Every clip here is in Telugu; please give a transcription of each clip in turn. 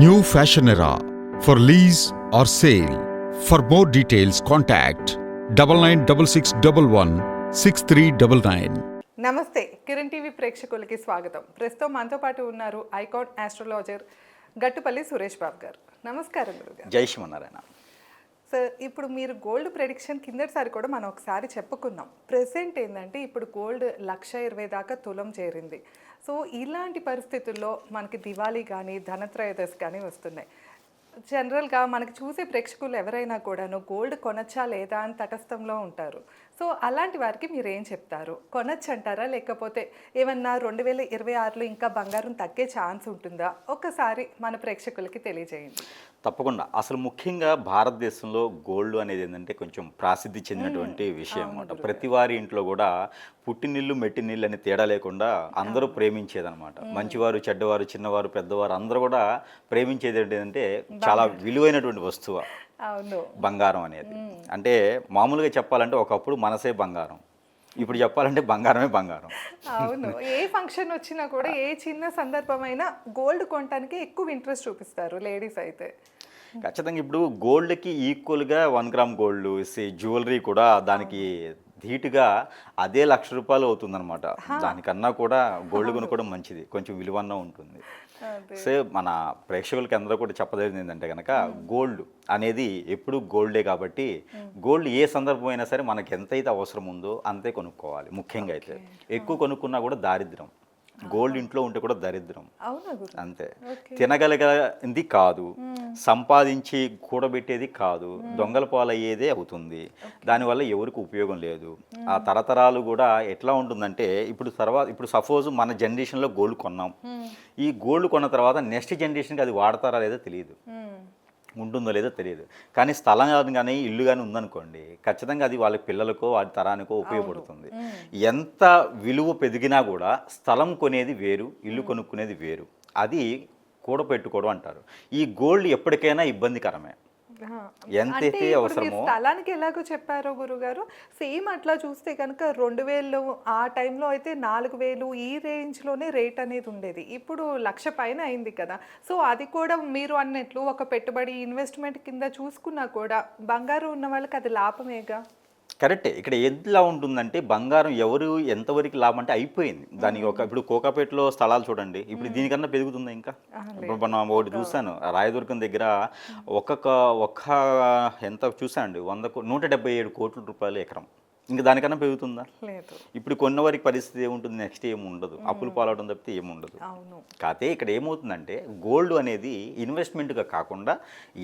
New Fashion Era. For lease or sale. For more details, contact double nine double six double one six three double nine. నమస్తే కిరణ్ టీవీ ప్రేక్షకులకి స్వాగతం. ప్రస్తుతం మనతో పాటు ఉన్నారు ఐకాన్ ఆస్ట్రాలజర్ గట్టుపల్లి సురేష్ బాబు గారు. నమస్కారం గురుగారు. జై శ్రీమన్నారాయణ. సార్ ఇప్పుడు మీరు గోల్డ్ ప్రెడిక్షన్ కిందటిసారి కూడా మనం ఒకసారి చెప్పుకున్నాం. ప్రెసెంట్ ఏంటంటే ఇప్పుడు గోల్డ్ లక్ష ఇరవై దాకా తులం చేరింది. సో ఇలాంటి పరిస్థితుల్లో మనకి దివాళీ కానీ ధనత్రయోదశి కానీ వస్తున్నాయి. జనరల్గా మనకి చూసే ప్రేక్షకులు ఎవరైనా కూడాను గోల్డ్ కొనచ్చా లేదా? అని తటస్థంలో ఉంటారు. సో అలాంటి వారికి మీరు ఏం చెప్తారు? కొనచ్చు అంటారా లేకపోతే ఏమన్నా రెండు వేల ఇరవై ఆరులో ఇంకా బంగారం తగ్గే ఛాన్స్ ఉంటుందా? ఒక్కసారి మన ప్రేక్షకులకి తెలియజేయండి. తప్పకుండా. అసలు ముఖ్యంగా భారతదేశంలో గోల్డ్ అనేది ఏంటంటే కొంచెం ప్రసిద్ధి చెందినటువంటి విషయం అన్నమాట. ప్రతి వారి ఇంట్లో కూడా పుట్టినిల్లు మెట్టినిల్లు అని తేడా లేకుండా అందరూ ప్రేమించేదన్నమాట. మంచివారు చెడ్డవారు చిన్నవారు పెద్దవారు అందరూ కూడా ప్రేమించేది ఏంటంటే చాలా విలువైనటువంటి వస్తువు. బంగారం అనేది. అంటే మామూలుగా చెప్పాలంటే ఒకప్పుడు మనసే బంగారం. ఇప్పుడు చెప్పాలంటే బంగారమే బంగారం. అవును. ఏ ఫంక్షన్ వచ్చినా కూడా ఏ చిన్న సందర్భమైనా గోల్డ్ కొనడానికి ఎక్కువ ఇంట్రెస్ట్ చూపిస్తారు లేడీస్ అయితే. ఖచ్చితంగా ఇప్పుడు గోల్డ్కి ఈక్వల్గా వన్ గ్రామ్ గోల్డ్ జ్యువెలరీ కూడా దానికి ధీటుగా అదే లక్ష రూపాయలు అవుతుందన్నమాట. దానికన్నా కూడా గోల్డ్ కొనుక్కోవడం మంచిది. కొంచెం విలువన్న ఉంటుంది. సో మన ప్రేక్షకులకి అందరూ కూడా చెప్పదగింది ఏంటంటే కనుక గోల్డ్ అనేది ఎప్పుడు గోల్డే కాబట్టి గోల్డ్ ఏ సందర్భం అయినా సరే మనకి ఎంతైతే అవసరం ఉందో అంతే కొనుక్కోవాలి ముఖ్యంగా అయితే. ఎక్కువ కొనుక్కున్నా కూడా దారిద్రం గోల్డ్ ఇంట్లో ఉంటే కూడా దరిద్రం. అంతే. తినగలిగేది కాదు. సంపాదించి కూడబెట్టేది కాదు. దొంగల పాలయ్యేదే అవుతుంది. దానివల్ల ఎవరికి ఉపయోగం లేదు. ఆ తరతరాలు కూడా ఎట్లా ఉంటుందంటే ఇప్పుడు తర్వాత ఇప్పుడు సపోజ్ మన జనరేషన్లో గోల్డ్ కొన్నాం. ఈ గోల్డ్ కొన్న తర్వాత నెక్స్ట్ జనరేషన్కి అది వాడతారా లేదో తెలియదు. ఉంటుందో లేదో తెలియదు. కానీ స్థలం కానీ ఇల్లు కానీ ఉందనుకోండి ఖచ్చితంగా అది వాళ్ళ పిల్లలకో వాడి తరానికో ఉపయోగపడుతుంది. ఎంత విలువ పెరిగినా కూడా స్థలం కొనేది వేరు ఇల్లు కొనుక్కునేది వేరు. అది కూడపెట్టుకోవడం అంటారు. ఈ గోల్డ్ ఎప్పటికైనా ఇబ్బందికరమే. మీరు అవసరమో. స్థలానికి ఎలాగో చెప్పారో గురుగారు సేమ్ అట్లా చూస్తే కనుక రెండు వేలు ఆ టైంలో అయితే నాలుగు వేలు ఈ రేంజ్లోనే రేట్ అనేది ఉండేది. ఇప్పుడు లక్ష పైన అయింది కదా. సో అది కూడా మీరు అన్నట్లు ఒక పెట్టుబడి ఇన్వెస్ట్మెంట్ కింద చూసుకున్నా కూడా బంగారం ఉన్న వాళ్ళకి అది లాభమేగా? కరెక్టే. ఇక్కడ ఎట్లా ఉంటుందంటే బంగారం ఎవరు ఎంతవరకు లాభం అంటే అయిపోయింది. దానికి ఒక ఇప్పుడు కోకాపేటలో స్థలాలు చూడండి. ఇప్పుడు దీనికన్నా పెరుగుతుందా ఇంకా? ఇప్పుడు మనం ఒకటి చూశాను. రాయదుర్గం దగ్గర ఒక్కొక్క ఒక్క ఎంత చూసానండి వంద నూట డెబ్బై ఏడు కోట్ల రూపాయలు ఎకరం. ఇంకా దానికన్నా పెరుగుతుందా? లేదు. ఇప్పుడు కొన్న వారికి పరిస్థితి ఏముంటుంది? నెక్స్ట్ ఏమి ఉండదు అప్పులు పాలవడం తప్పితే ఏముండదు. అవును. కాకపోతే ఇక్కడ ఏమవుతుందంటే గోల్డ్ అనేది ఇన్వెస్ట్మెంట్గా కాకుండా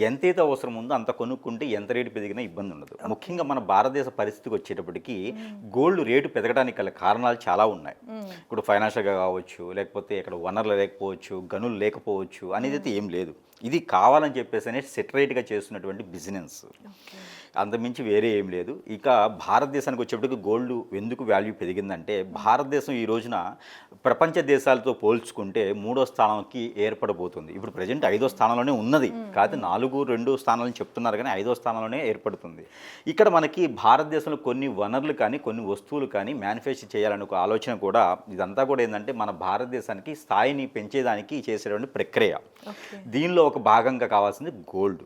ఎంతైతే అవసరం ఉందో అంత కొనుక్కుంటే ఎంత రేటు పెరిగినా ఇబ్బంది ఉండదు. ముఖ్యంగా మన భారతదేశ పరిస్థితికి వచ్చేటప్పటికి గోల్డ్ రేటు పెరగడానికి గల కారణాలు చాలా ఉన్నాయి. ఇప్పుడు ఫైనాన్షియల్గా కావచ్చు లేకపోతే ఇక్కడ వనరులు లేకపోవచ్చు గనులు లేకపోవచ్చు అనేది అయితే ఏం లేదు. ఇది కావాలని చెప్పేసి అనేది సెటరేట్గా చేస్తున్నటువంటి బిజినెస్. అంతమించి వేరే ఏం లేదు. ఇక భారతదేశానికి వచ్చేప్పటికి గోల్డ్ ఎందుకు వాల్యూ పెరిగిందంటే భారతదేశం ఈ రోజున ప్రపంచ దేశాలతో పోల్చుకుంటే మూడో స్థానంకి ఏర్పడబోతుంది. ఇప్పుడు ప్రజెంట్ ఐదో స్థానంలోనే ఉన్నది. కాదు నాలుగు రెండు స్థానాలని చెప్తున్నారు కానీ ఐదో స్థానంలోనే ఏర్పడుతుంది. ఇక్కడ మనకి భారతదేశంలో కొన్ని వనరులు కానీ కొన్ని వస్తువులు కానీ మ్యానుఫ్యాక్చర్ చేయాలనే ఒక ఆలోచన కూడా ఇదంతా కూడా ఏంటంటే మన భారతదేశానికి స్థాయిని పెంచేదానికి చేసేటువంటి ప్రక్రియ. దీనిలో ఒక భాగంగా కావాల్సింది గోల్డ్.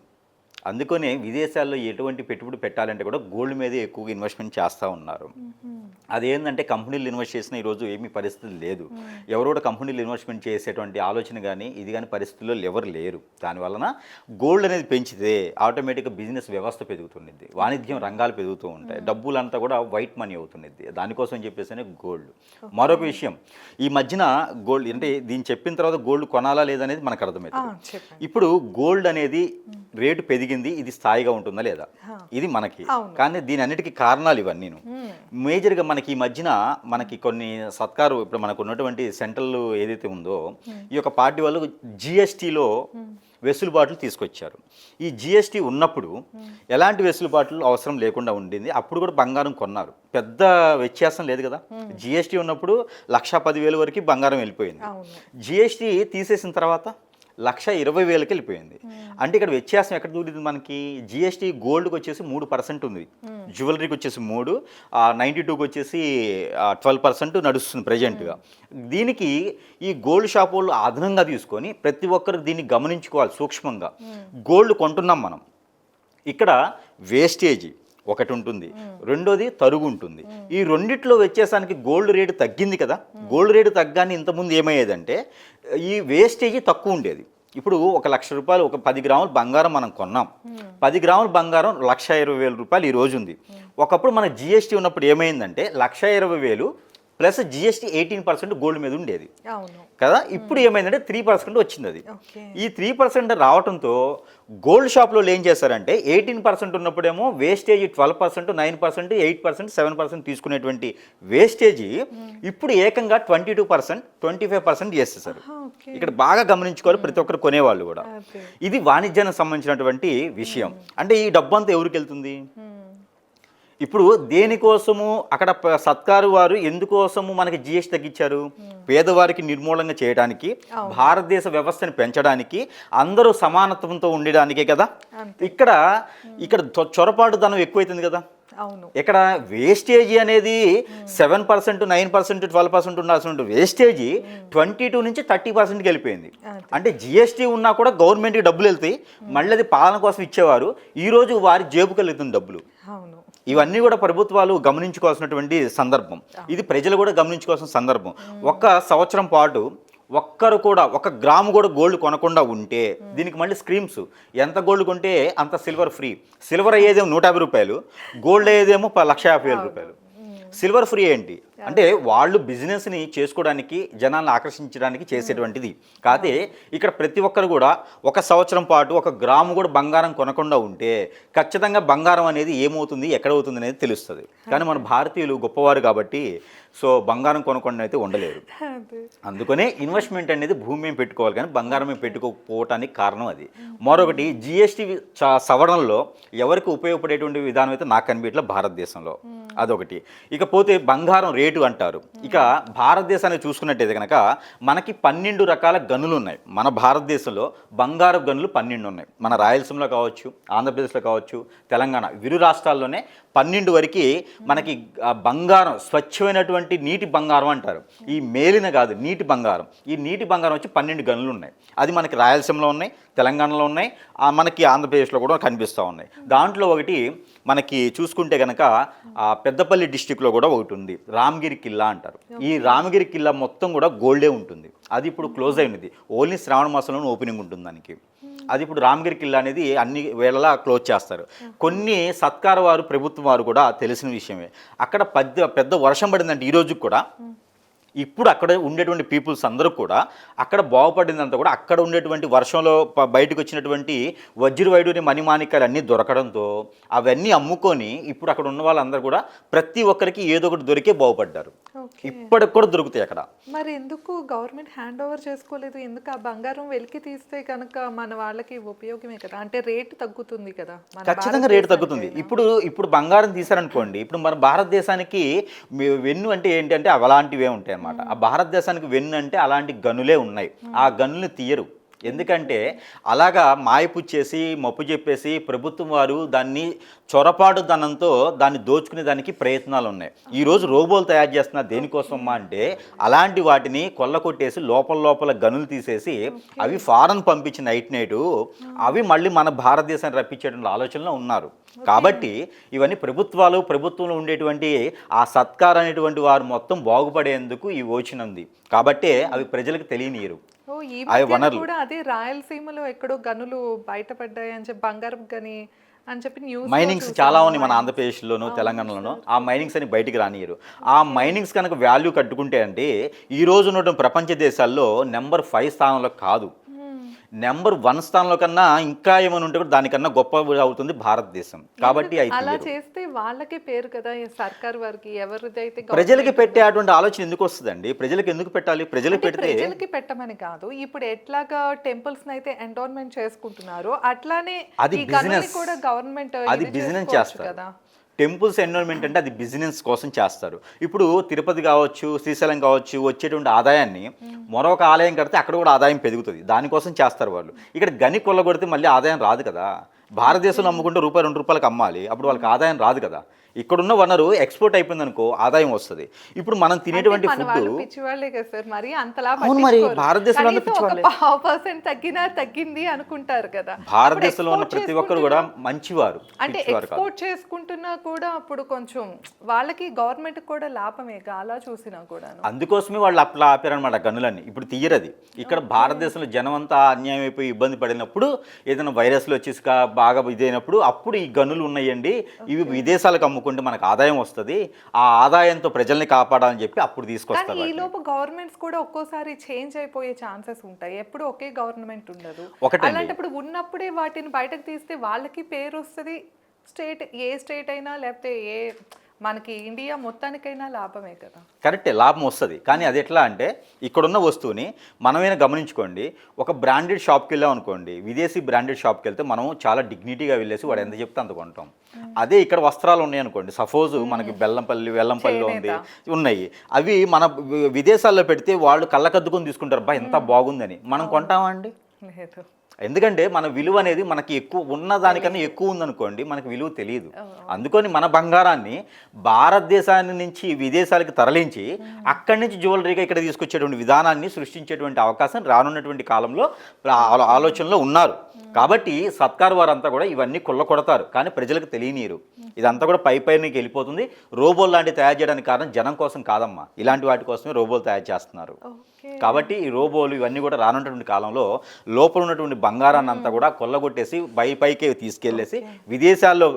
అందుకనే విదేశాల్లో ఎటువంటి పెట్టుబడి పెట్టాలంటే కూడా గోల్డ్ మీదే ఎక్కువగా ఇన్వెస్ట్మెంట్ చేస్తూ ఉన్నారు. అదేంటంటే కంపెనీలు ఇన్వెస్ట్ చేసిన ఈరోజు ఏమీ పరిస్థితి లేదు. ఎవరు కూడా కంపెనీలు ఇన్వెస్ట్మెంట్ చేసేటువంటి ఆలోచన కానీ ఇది కానీ పరిస్థితుల్లో ఎవరు లేరు. దానివలన గోల్డ్ అనేది పెంచితే ఆటోమేటిక్గా బిజినెస్ వ్యవస్థ పెరుగుతుంది వాణిజ్యం రంగాలు పెరుగుతూ ఉంటాయి. డబ్బులంతా కూడా వైట్ మనీ అవుతుంది దానికోసం చెప్పేసి గోల్డ్. మరొక విషయం ఈ మధ్యన గోల్డ్ అంటే దీన్ని చెప్పిన తర్వాత గోల్డ్ కొనాలా లేదనేది మనకు అర్థమవుతుంది ఇప్పుడు గోల్డ్ అనేది రేటు పెరిగింది. ఇది స్థాయిగా ఉంటుందా లేదా? ఇది మనకి. కానీ దీని అన్నిటికీ కారణాలు ఇవన్నీ మేజర్గా మనకి ఈ మధ్యన మనకి కొన్ని సత్కారు ఇప్పుడు మనకు ఉన్నటువంటి సెంట్రల్ ఏదైతే ఉందో ఈ యొక్క పార్టీ వాళ్ళు జిఎస్టీలో వెసులుబాట్లు తీసుకొచ్చారు. ఈ జిఎస్టీ ఉన్నప్పుడు ఎలాంటి వెసులుబాట్లు అవసరం లేకుండా ఉండింది? అప్పుడు కూడా బంగారం కొన్నారు. పెద్ద వ్యత్యాసం లేదు కదా? జిఎస్టీ ఉన్నప్పుడు లక్షా పదివేలు వరకు బంగారం వెళ్ళిపోయింది. జిఎస్టీ తీసేసిన తర్వాత? లక్ష ఇరవై వేలకి వెళ్ళిపోయింది. అంటే ఇక్కడ వ్యత్యాసం ఎక్కడ దూరింది మనకి? జిఎస్టీ గోల్డ్కి వచ్చేసి మూడు పర్సెంట్ ఉంది. జ్యువెలరీకి వచ్చేసి మూడు నైంటీ టూకి వచ్చేసి ట్వెల్వ్ పర్సెంట్ నడుస్తుంది ప్రజెంట్గా దీనికి ఈ గోల్డ్ షాప్ వాళ్ళు అదనంగా తీసుకొని ప్రతి ఒక్కరు దీన్ని గమనించుకోవాలి సూక్ష్మంగా. గోల్డ్ కొంటున్నాం మనం. ఇక్కడ వేస్టేజీ ఒకటి ఉంటుంది రెండోది తరుగు ఉంటుంది ఈ రెండిట్లో వ్యత్యాసానికి గోల్డ్ రేటు తగ్గింది కదా. గోల్డ్ రేటు తగ్గాని ఇంతకుముందు ఏమయ్యేదంటే ఈ వేస్టేజీ తక్కువ ఉండేది. ఇప్పుడు ఒక లక్ష రూపాయలు ఒక పది గ్రాములు బంగారం మనం కొన్నాం. పది గ్రాముల బంగారం లక్ష ఇరవై వేల రూపాయలు ఈ రోజు ఉంది ఒకప్పుడు మన జిఎస్టీ ఉన్నప్పుడు ఏమైందంటే లక్ష ఇరవై వేలు plus GST eighteen percent gold మీద ఉండేది. కదా? ఇప్పుడు ఏమైందంటే త్రీ పర్సెంట్ వచ్చింది అది ఈ త్రీ పర్సెంట్ రావడంతో గోల్డ్ షాప్లో ఏం చేశారంటే ఎయిటీన్ పర్సెంట్ ఉన్నప్పుడేమో wastage twelve percent nine percent eight percent seven percent తీసుకునేటువంటి వేస్టేజీ ఇప్పుడు ఏకంగా twenty two percent twenty five percent చేసేసారు. ఇక్కడ బాగా గమనించుకోవాలి ప్రతి ఒక్కరు కొనేవాళ్ళు కూడా. ఇది వాణిజ్యానికి సంబంధించినటువంటి విషయం. అంటే ఈ డబ్బు అంతా ఎవరికి వెళ్తుంది? ఇప్పుడు దేనికోసము అక్కడ సత్కారు వారు ఎందుకోసము మనకి జిఎస్టీ తగ్గించారు? పేదవారికి నిర్మూలంగా చేయడానికి భారతదేశ వ్యవస్థని పెంచడానికి అందరూ సమానత్వంతో ఉండడానికే కదా? ఇక్కడ ఇక్కడ చొ- చొరపాటుదనం ఎక్కువైతుంది కదా? అవును. ఇక్కడ వేస్టేజీ అనేది seven percent nine percent twelve percent ఉండాల్సిన వేస్టేజీ ట్వంటీ టూ నుంచి థర్టీ పర్సెంట్కి వెళ్ళిపోయింది. అంటే జిఎస్టీ ఉన్నా కూడా గవర్నమెంట్కి డబ్బులు వెళ్తాయి. మళ్ళీ అది పాలన కోసం ఇచ్చేవారు. ఈ రోజు వారి జేబుకి వెళ్తుంది డబ్బులు. అవును. ఇవన్నీ కూడా ప్రభుత్వాలు గమనించుకోవాల్సినటువంటి సందర్భం. ఇది ప్రజలు కూడా గమనించుకోవాల్సిన సందర్భం. ఒక్క సంవత్సరం పాటు ఒక్కరు కూడా ఒక గ్రాము కూడా గోల్డ్ కొనకుండా ఉంటే దీనికి మళ్ళీ స్క్రీమ్స్ ఎంత గోల్డ్ కొంటే అంత సిల్వర్ ఫ్రీ. సిల్వర్ అయ్యేదేమో నూట యాభై రూపాయలు గోల్డ్ అయ్యేదేమో లక్ష యాభై వేల రూపాయలు. సిల్వర్ ఫ్రీ ఏంటి? అంటే వాళ్ళు బిజినెస్ని చేసుకోవడానికి జనాలను ఆకర్షించడానికి చేసేటువంటిది. కాకపోతే ఇక్కడ ప్రతి ఒక్కరు కూడా ఒక సంవత్సరం పాటు ఒక గ్రాము కూడా బంగారం కొనకుండా ఉంటే ఖచ్చితంగా బంగారం అనేది ఏమవుతుంది ఎక్కడ అవుతుంది అనేది తెలుస్తుంది. కానీ మన భారతీయులు గొప్పవారు కాబట్టి సో బంగారం కొనకుండా అయితే ఉండలేరు. అదే. అందుకనే ఇన్వెస్ట్మెంట్ అనేది భూమి మీద పెట్టుకోవాలి కానీ బంగారం మీద పెట్టుకోకపోవటానికి కారణం అది. మరొకటి జిఎస్టీ సవరణలో ఎవరికి ఉపయోగపడేటువంటి విధానం అయితే నాకు కనిపించట్లే భారతదేశంలో. అదొకటి. ఇకపోతే బంగారం రేటు అంటారు. ఇక భారతదేశాన్ని చూసుకున్నట్టయితే కనుక మనకి పన్నెండు రకాల గనులు ఉన్నాయి మన భారతదేశంలో బంగారు గనులు పన్నెండు ఉన్నాయి మన రాయలసీమలో కావచ్చు ఆంధ్రప్రదేశ్లో కావచ్చు తెలంగాణ విరు రాష్ట్రాల్లోనే పన్నెండు వరకు మనకి బంగారం స్వచ్ఛమైనటువంటి నీటి బంగారం అంటారు. ఈ మేలిన కాదు నీటి బంగారం. ఈ నీటి బంగారం వచ్చి పన్నెండు గనులు ఉన్నాయి అది మనకి రాయలసీమలో ఉన్నాయి తెలంగాణలో ఉన్నాయి మనకి ఆంధ్రప్రదేశ్లో కూడా కనిపిస్తూ ఉన్నాయి. దాంట్లో ఒకటి మనకి చూసుకుంటే కనుక పెద్దపల్లి డిస్టిక్లో కూడా ఒకటి ఉంది రామగిరి కిల్లా అంటారు. ఈ రామగిరి కిల్లా మొత్తం కూడా గోల్డే ఉంటుంది. అది ఇప్పుడు క్లోజ్ అయినది. ఓన్లీ శ్రావణ మాసంలోనే ఓపెనింగ్ ఉంటుంది దానికి. అది ఇప్పుడు రామగిరి కిల్లా అనేది అన్ని వేళలా క్లోజ్ చేస్తారు. కొన్ని సత్కార వారు ప్రభుత్వం వారు కూడా తెలిసిన విషయమే. అక్కడ పెద్ద పెద్ద వర్షం పడిందంటే ఈ రోజుకి కూడా ఇప్పుడు అక్కడ ఉండేటువంటి పీపుల్స్ అందరూ కూడా అక్కడ బాగుపడిందంతా కూడా అక్కడ ఉండేటువంటి వర్షంలో బయటకు వచ్చినటువంటి వజ్ర వైడూరి అన్నీ దొరకడంతో అవన్నీ అమ్ముకొని ఇప్పుడు అక్కడ ఉన్న వాళ్ళందరూ కూడా ప్రతి ఒక్కరికి ఏదో ఒకటి దొరికే బాగుపడ్డారు. ఇప్పటికి కూడా దొరుకుతాయి అక్కడ. మరి ఎందుకు గవర్నమెంట్ హ్యాండ్ ఓవర్ చేసుకోలేదు? ఎందుకు ఆ బంగారం వెలికి తీస్తే కనుక మన వాళ్ళకి ఉపయోగమే కదా? అంటే రేటు తగ్గుతుంది కదా. ఖచ్చితంగా రేటు తగ్గుతుంది. ఇప్పుడు ఇప్పుడు బంగారం తీసారనుకోండి ఇప్పుడు మన భారతదేశానికి వెన్ను అంటే ఏంటంటే అలాంటివే ఉంటాయి అన్నమాట ఆ భారతదేశానికి వెన్ను అంటే అలాంటి గనులే ఉన్నాయి. ఆ గనులు తీయరు. ఎందుకంటే అలాగా మాయపుచ్చేసి మప్పు చెప్పేసి ప్రభుత్వం వారు దాన్ని చొరపాటు ధనంతో దాన్ని దోచుకునే దానికి ప్రయత్నాలు ఉన్నాయి. ఈరోజు రోబోలు తయారు చేస్తున్నారు దేనికోసమ్మా అంటే అలాంటి వాటిని కొల్లకొట్టేసి లోపల లోపల గనులు తీసేసి అవి ఫారెన్ పంపించి నైట్ నైటు అవి మళ్ళీ మన భారతదేశాన్ని రప్పించేటువంటి ఆలోచనలో ఉన్నారు. కాబట్టి ఇవన్నీ ప్రభుత్వాలు ప్రభుత్వంలో ఉండేటువంటి ఆ సత్కార్ అనేటువంటి వారు మొత్తం బాగుపడేందుకు ఈ యోచన ఉంది. కాబట్టే అవి ప్రజలకు తెలియనీయరు. అవి వనరులు. కూడా అదే రాయలసీమలో ఎక్కడో గనులు బయటపడ్డాయి అని చెప్పి బంగారం గని అని చెప్పి న్యూస్ మైనింగ్స్ చాలా ఉన్నాయి మన ఆంధ్రప్రదేశ్లోను తెలంగాణలోను. ఆ మైనింగ్స్ అని బయటికి రానియరు ఆ మైనింగ్స్ కనుక వాల్యూ కట్టుకుంటే అంటే ఈ రోజు ఉన్నటువంటి ప్రపంచ దేశాల్లో నెంబర్ ఫైవ్ స్థానంలో కాదు. నెంబర్ వన్ స్థానంలో కన్నా ఇంకా ఏమైనా ఉంటే కూడా దానికన్నా గొప్ప అవుతుంది భారతదేశం. కాబట్టి అలా చేస్తే వాళ్ళకే పేరు కదా సర్కార్ వారికి ఎవరిదైతే ప్రజలకి పెట్టే అటువంటి ఆలోచన ఎందుకు వస్తుందండి? ప్రజలకు ఎందుకు పెట్టాలి? ప్రజలకు పెడితే ప్రజలకి పెట్టమని కాదు ఇప్పుడు ఎట్లాగా టెంపుల్స్ అయితే ఎండోన్మెంట్ చేసుకుంటున్నారో అట్లానే అది. కూడా గవర్నమెంట్ అది బిజినెస్ చేస్తారు. కదా. టెంపుల్స్ ఎన్విరాన్మెంట్ అంటే అది బిజినెస్ కోసం చేస్తారు. ఇప్పుడు తిరుపతి కావచ్చు శ్రీశైలం కావచ్చు వచ్చేటువంటి ఆదాయాన్ని మరొక ఆలయం కడితే అక్కడ కూడా ఆదాయం పెరుగుతుంది. దానికోసం చేస్తారు వాళ్ళు. ఇక్కడ గని కొల్లగొడితే మళ్ళీ ఆదాయం రాదు కదా. భారతదేశంలో అమ్ముకుంటే రూపాయి రెండు రూపాయలకు అమ్మాలి. అప్పుడు వాళ్ళకి ఆదాయం రాదు కదా. ఇక్కడున్న వనరు ఎక్స్పోర్ట్ అయిపోయింది అనుకో ఆదాయం వస్తుంది. ఇప్పుడు మనం తినేటువంటి ఫుడ్ కదా సార్ మరి అంతలా అవును మరి, పట్టించుకోరు. భారతదేశంలో. పావు పర్సెంట్ తగ్గినా తగ్గింది అనుకుంటారు కదా. భారతదేశంలో ఉన్న ప్రతి ఒక్కరు కూడా మంచివారు అంటే ఎక్స్పోర్ట్ చేసుకుంటున్నా కూడా అప్పుడు కొంచెం వాళ్ళకి గవర్నమెంట్ కూడా లాభమే అలా చూసినా కూడాను. అందుకోసమే వాళ్ళు అట్లా ఆపారనమాట గనులన్నీ. ఇప్పుడు తీయరది. ఇక్కడ భారతదేశంలో జనం అంతా అన్యాయం అయిపోయి ఇబ్బంది పడినప్పుడు ఏదైనా వైరస్లు వచ్చేసి బాగా ఇదైనప్పుడు అప్పుడు ఈ గనులు ఉన్నాయండి. ఇవి విదేశాలకు అమ్ముకుంటే మనకు ఆదాయం వస్తుంది ఆ ఆదాయంతో ప్రజల్ని కాపాడాలని చెప్పి అప్పుడు తీసుకొస్తారు ఈ. లోపు గవర్నమెంట్స్ కూడా ఒక్కోసారి చేంజ్ అయిపోయే ఛాన్సెస్ ఉంటాయి ఎప్పుడు ఒకే గవర్నమెంట్ ఉండదు. అలాంటప్పుడు ఉన్నప్పుడే వాటిని బయటకు తీస్తే వాళ్ళకి పేరు వస్తుంది స్టేట్ ఏ స్టేట్ అయినా లేకపోతే ఏ మనకి ఇండియా మొత్తానికైనా లాభమే కదా. కరెక్టే లాభం వస్తుంది. కానీ అది ఎట్లా అంటే ఇక్కడున్న వస్తువుని మనమైనా గమనించుకోండి. ఒక బ్రాండెడ్ షాప్కి వెళ్ళాం అనుకోండి విదేశీ బ్రాండెడ్ షాప్కి వెళ్తే మనం చాలా డిగ్నిటీగా వెళ్ళేసి వాడు ఎంత చెప్తే అంత కొంటాం. అదే ఇక్కడ వస్త్రాలు ఉన్నాయి అనుకోండి. సపోజ్ మనకి బెల్లంపల్లి వెల్లంపల్లిలో ఉంది ఉన్నాయి. అవి మన విదేశాల్లో పెడితే వాళ్ళు కళ్ళకద్దుకొని తీసుకుంటారు బా ఎంత బాగుందని. మనం కొంటామా అండి? లేదు. ఎందుకంటే మన విలువ అనేది మనకి ఎక్కువ ఉన్న దానికన్నా ఎక్కువ ఉందనుకోండి మనకి విలువ తెలియదు. అందుకని మన బంగారాన్ని భారతదేశాన్ని నుంచి విదేశాలకు తరలించి అక్కడి నుంచి జ్యువెలరీగా ఇక్కడ తీసుకొచ్చేటువంటి విధానాన్ని సృష్టించేటువంటి అవకాశం రానున్నటువంటి కాలంలో ఆలోచనలో ఉన్నారు. కాబట్టి సత్కార్ వారంతా కూడా ఇవన్నీ కుల్ల కొడతారు కానీ ప్రజలకు తెలియనీరు. ఇదంతా కూడా పై పైనకి వెళ్ళిపోతుంది. రోబోల్ లాంటివి తయారు చేయడానికి కారణం జనం కోసం కాదమ్మా. ఇలాంటి వాటి కోసమే రోబోలు తయారు చేస్తున్నారు. కాబట్టి ఈ రోబోలు ఇవన్నీ కూడా రానున్నటువంటి కాలంలో లోపల ఉన్నటువంటి బంగారాన్ని అంతా కూడా కొల్లగొట్టేసి పై పైకే తీసుకెళ్ళేసి విదేశాల్లో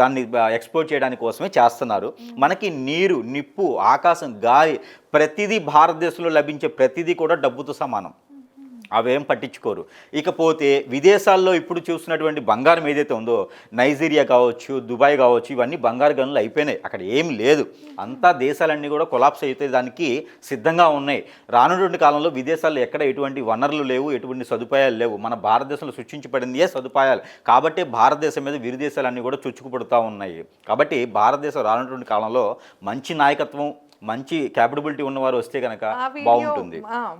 దాన్ని ఎక్స్పోర్ట్ చేయడానికి కోసమే చేస్తున్నారు. మనకి నీరు నిప్పు ఆకాశం గాలి ప్రతిదీ భారతదేశంలో లభించే ప్రతిదీ కూడా డబ్బుతో సమానం. అవేం పట్టించుకోరు. ఇకపోతే విదేశాల్లో ఇప్పుడు చూస్తున్నటువంటి బంగారం ఏదైతే ఉందో నైజీరియా కావచ్చు దుబాయ్ కావచ్చు ఇవన్నీ బంగారు గనులు అయిపోయినాయి. అక్కడ ఏం లేదు. అంతా దేశాలన్నీ కూడా కొలాప్స్ అయితే దానికి సిద్ధంగా ఉన్నాయి. రానుటువంటి కాలంలో విదేశాల్లో ఎక్కడ ఎటువంటి వనరులు లేవు ఎటువంటి సదుపాయాలు లేవు. మన భారతదేశంలో సృష్టించబడిందే సదుపాయాలు. కాబట్టి భారతదేశం మీద విరుదేశాలన్నీ కూడా చుచ్చుకుపడుతూ ఉన్నాయి. కాబట్టి భారతదేశం రానుటువంటి కాలంలో మంచి నాయకత్వం మంచి క్యాపబిలిటీ ఉన్నవారు వస్తే కనుక బాగుంటుంది.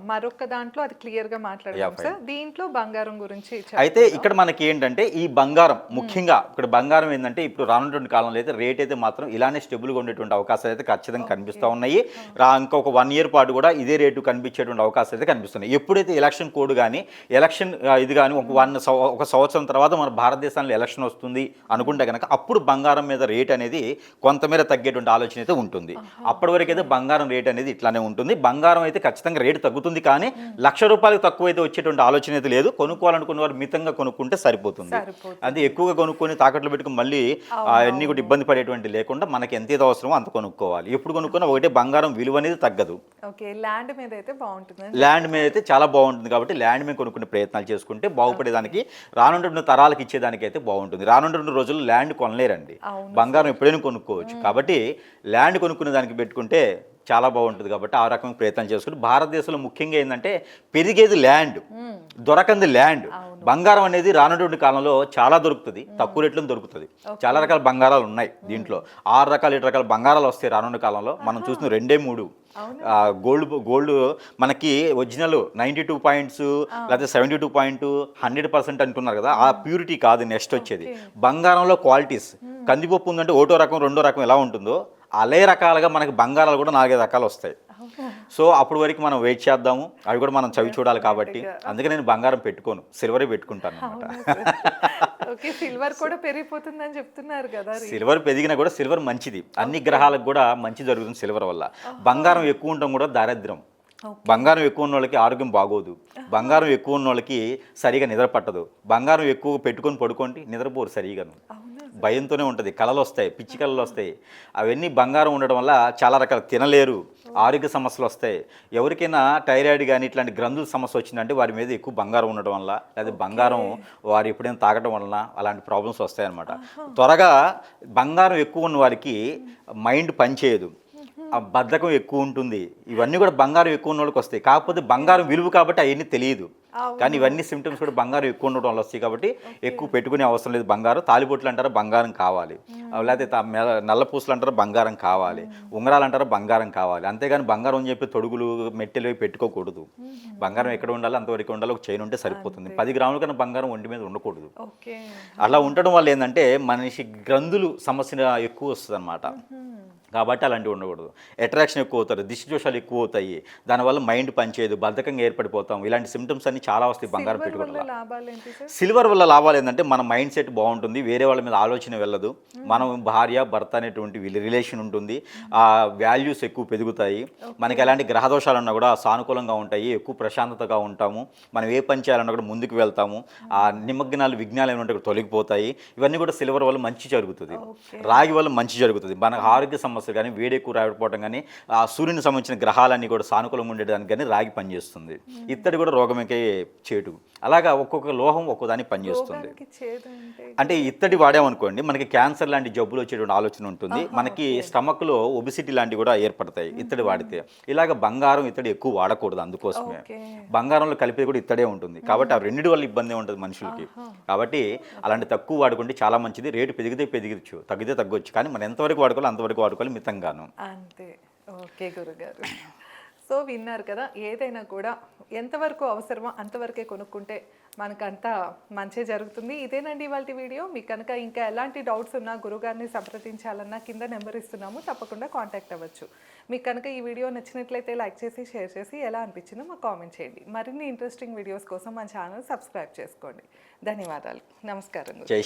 మరొక దాంట్లో అది క్లియర్గా మాట్లాడదాం సార్. దీంట్లో బంగారం గురించి. అయితే ఇక్కడ మనకి ఏంటంటే ఈ బంగారం ముఖ్యంగా ఇక్కడ బంగారం ఏంటంటే ఇప్పుడు రానున్నటువంటి కాలంలో అయితే రేట్ అయితే మాత్రం ఇలానే స్టెబుల్గా ఉండేటువంటి అవకాశాలు అయితే ఖచ్చితంగా కనిపిస్తూ ఉన్నాయి. రా ఇంకొక వన్ ఇయర్ పాటు కూడా ఇదే రేటు కనిపించేటువంటి అవకాశాలు అయితే కనిపిస్తున్నాయి. ఎప్పుడైతే ఎలక్షన్ కోడ్ కానీ ఎలక్షన్ ఇది కానీ ఒక వన్ ఒక సంవత్సరం తర్వాత మన భారతదేశంలో ఎలక్షన్ వస్తుంది అనుకుంటే కనుక అప్పుడు బంగారం మీద రేట్ అనేది కొంతమేర తగ్గేటువంటి ఆలోచన అయితే ఉంటుంది. అప్పటి వరకు అయితే బంగారం రేట్ అనేది ఇట్లానే ఉంటుంది. బంగారం అయితే ఖచ్చితంగా రేటు తగ్గుతుంది కానీ లక్ష రూపాయలకు తక్కువ అయితే వచ్చేటువంటి ఆలోచన అయితే లేదు. కొనుక్కోవాలనుకున్న వారు మితంగా కొనుక్కుంటే సరిపోతుంది. అది ఎక్కువగా కొనుక్కొని తాకట్లు పెట్టుకుని మళ్ళీ అన్ని కూడా ఇబ్బంది పడేటువంటి లేకుండా మనకి ఎంత ఏదో అవసరమో అంత కొనుక్కోవాలి. ఎప్పుడు కొనుక్కున్నా ఒకటే బంగారం విలువ అనేది తగ్గదు. ల్యాండ్ మీద అయితే బాగుంటుంది ల్యాండ్ మీద అయితే చాలా బాగుంటుంది కాబట్టి ల్యాండ్ మీద కొనుక్కునే ప్రయత్నాలు చేసుకుంటే బాగుపడేదానికి రానుంటున్న తరాలకు ఇచ్చేదానికి అయితే బాగుంటుంది. రానుంటున్న రోజుల్లో ల్యాండ్ కొనలేరండి. బంగారం ఎప్పుడైనా కొనుక్కోవచ్చు. కాబట్టి ల్యాండ్ కొనుక్కునే దానికి పెట్టుకుంటే చాలా బాగుంటుంది కాబట్టి ఆ రకమైన ప్రయత్నం చేసుకుంటే భారతదేశంలో ముఖ్యంగా ఏంటంటే పెరిగేది ల్యాండ్ దొరకంది ల్యాండ్. బంగారం అనేది రానున్నటువంటి కాలంలో చాలా దొరుకుతుంది తక్కువ రేట్లో దొరుకుతుంది. చాలా రకాల బంగారాలు ఉన్నాయి దీంట్లో. ఆరు రకాల ఏడు రకాల బంగారాలు వస్తాయి రానున్న కాలంలో. మనం చూసిన రెండే మూడు. గోల్డ్ గోల్డ్ మనకి ఒరిజినల్ నైంటీ టూ పాయింట్స్ లేకపోతే seventy two point hundred percent అంటున్నారు కదా ఆ ప్యూరిటీ కాదు నెక్స్ట్ వచ్చేది. బంగారంలో క్వాలిటీస్. కందిపప్పు ఉందంటే ఒకటో రకం రెండో రకం ఎలా ఉంటుందో అలే రకాలుగా మనకి బంగారాలు కూడా నాలుగైదు రకాలు వస్తాయి. సో అప్పుడు వరకు మనం వెయిట్ చేద్దాము. అవి కూడా మనం చవి చూడాలి కాబట్టి. అందుకే నేను బంగారం పెట్టుకోను. సిల్వరే పెట్టుకుంటాను అనమాట సిల్వర్ కూడా పెరిగిపోతుందని చెప్తున్నారు కదా సిల్వర్ పెరిగినా కూడా సిల్వర్ మంచిది. అన్ని గ్రహాలకు కూడా మంచి జరుగుతుంది సిల్వర్ వల్ల. బంగారం ఎక్కువ ఉండడం కూడా దారిద్ర్యం. బంగారం ఎక్కువ ఉన్న వాళ్ళకి ఆరోగ్యం బాగోదు. బంగారం ఎక్కువ ఉన్న వాళ్ళకి సరిగా నిద్ర పట్టదు. బంగారం ఎక్కువ పెట్టుకొని పడుకోండి నిద్రపోరు సరిగాను. భయంతోనే ఉంటుంది. కళలు వస్తాయి పిచ్చి కళలు వస్తాయి అవన్నీ బంగారం ఉండడం వల్ల చాలా రకాల తినలేరు ఆరోగ్య సమస్యలు వస్తాయి ఎవరికైనా టైరాయిడ్ కానీ ఇట్లాంటి గ్రంథుల సమస్య వచ్చిందంటే వారి మీద ఎక్కువ బంగారం ఉండడం వల్ల లేదా బంగారం వారు ఎప్పుడైనా తాగడం వలన అలాంటి ప్రాబ్లమ్స్ వస్తాయన్నమాట. త్వరగా బంగారం ఎక్కువ ఉన్న వారికి మైండ్ పనిచేయదు. ఆ బద్ధకం ఎక్కువ ఉంటుంది. ఇవన్నీ కూడా బంగారం ఎక్కువ ఉన్న వాళ్ళకి వస్తాయి. కాకపోతే బంగారం విలువ కాబట్టి అవన్నీ తెలియదు. కానీ ఇవన్నీ సిమ్టమ్స్ కూడా బంగారం ఎక్కువ ఉండడం వల్ల వస్తాయి కాబట్టి ఎక్కువ పెట్టుకునే అవసరం లేదు. బంగారం తాలిబొట్లు అంటారా బంగారం కావాలి. లేకపోతే నల్ల పూసలు అంటారా బంగారం కావాలి. ఉంగరాలు అంటారా బంగారం కావాలి. అంతేగాని బంగారం అని చెప్పి తొడుగులు మెట్టెలు పెట్టుకోకూడదు. బంగారం ఎక్కడ ఉండాలి అంతవరకు ఉండాలి ఒక చైన్ ఉంటే సరిపోతుంది. పది గ్రాముల కన్నా బంగారం ఒంటి మీద ఉండకూడదు. అలా ఉండడం వల్ల ఏంటంటే మనిషి గ్రంథులు సమస్య ఎక్కువ వస్తుంది అనమాట కాబట్టి అలాంటివి ఉండకూడదు. అట్రాక్షన్ ఎక్కువ అవుతారు దిష్టి దోషాలు ఎక్కువ అవుతాయి. దానివల్ల మైండ్ పనిచేయదు బద్ధకంగా ఏర్పడిపోతాం. ఇలాంటి సిమ్టమ్స్ అన్ని చాలా వస్తాయి బంగారం పెట్టుకోవడం సిల్వర్ వల్ల. లాభాలు ఏంటంటే మన మైండ్ సెట్ బాగుంటుంది వేరే వాళ్ళ మీద ఆలోచన వెళ్ళదు. మనం భార్య భర్త అనేటువంటి రిలేషన్ ఉంటుంది. ఆ వాల్యూస్ ఎక్కువ పెరుగుతాయి. మనకి ఎలాంటి గ్రహ దోషాలు ఉన్నా కూడా సానుకూలంగా ఉంటాయి ఎక్కువ ప్రశాంతతగా ఉంటాము. మనం ఏ పని చేయాలన్నా కూడా ముందుకు వెళ్తాము. ఆ నిమగ్నాలు విఘ్నాలు ఏమైనా తొలగిపోతాయి. ఇవన్నీ కూడా సిల్వర్ వల్ల మంచి జరుగుతుంది. రాగి వల్ల మంచి జరుగుతుంది. మన ఆరోగ్య సమస్యలు కానీ వేడి ఎక్కువ రాకపోవడం కానీ ఆ సూర్యుని సంబంధించిన గ్రహాలన్నీ కూడా సానుకూలంగా ఉండేదానికి కానీ రాగి పనిచేస్తుంది. ఇత్తడి కూడా రోగమకే చేటు. అలాగా ఒక్కొక్క లోహం ఒక్కో దానికి పనిచేస్తుంది. అంటే ఇత్తడి వాడామనుకోండి మనకి క్యాన్సర్ లాంటి జబ్బులు వచ్చేటువంటి ఆలోచన ఉంటుంది. మనకి స్టమక్లో ఒబిసిటీ లాంటివి కూడా ఏర్పడతాయి ఇత్తడి వాడితే. ఇలాగ బంగారం ఇత్తడి ఎక్కువ వాడకూడదు అందుకోసమే. బంగారంలో కలిపేది కూడా ఇత్తడే ఉంటుంది. కాబట్టి ఆ రెండింటి వల్ల ఇబ్బంది ఉంటుంది మనుషులకి? కాబట్టి అలాంటి తక్కువ వాడుకుంటే చాలా మంచిది. రేటు పెరిగితే పెరిగచ్చు తగ్గితే తగ్గొచ్చు. కానీ మనం ఎంతవరకు వాడుకోవాలి అంతవరకు వాడుకోవాలి. మితంగాను అంతే. ఓకే గురుగారు. సో విన్నారు కదా ఏదైనా కూడా ఎంతవరకు అవసరమో అంతవరకే కొనుక్కుంటే మనకంతా మంచి జరుగుతుంది. ఇదేనండి ఇవాళ వీడియో. మీకు కనుక ఇంకా ఎలాంటి డౌట్స్ ఉన్నా గురుగారిని సంప్రదించాలన్నా కింద నెంబర్ ఇస్తున్నాము. తప్పకుండా కాంటాక్ట్ అవ్వచ్చు. మీకు కనుక ఈ వీడియో నచ్చినట్లయితే లైక్ చేసి షేర్ చేసి ఎలా అనిపించిందో మాకు కామెంట్ చేయండి. మరిన్ని ఇంట్రెస్టింగ్ వీడియోస్ కోసం మన ఛానల్ సబ్స్క్రైబ్ చేసుకోండి. ధన్యవాదాలు. నమస్కారం. జై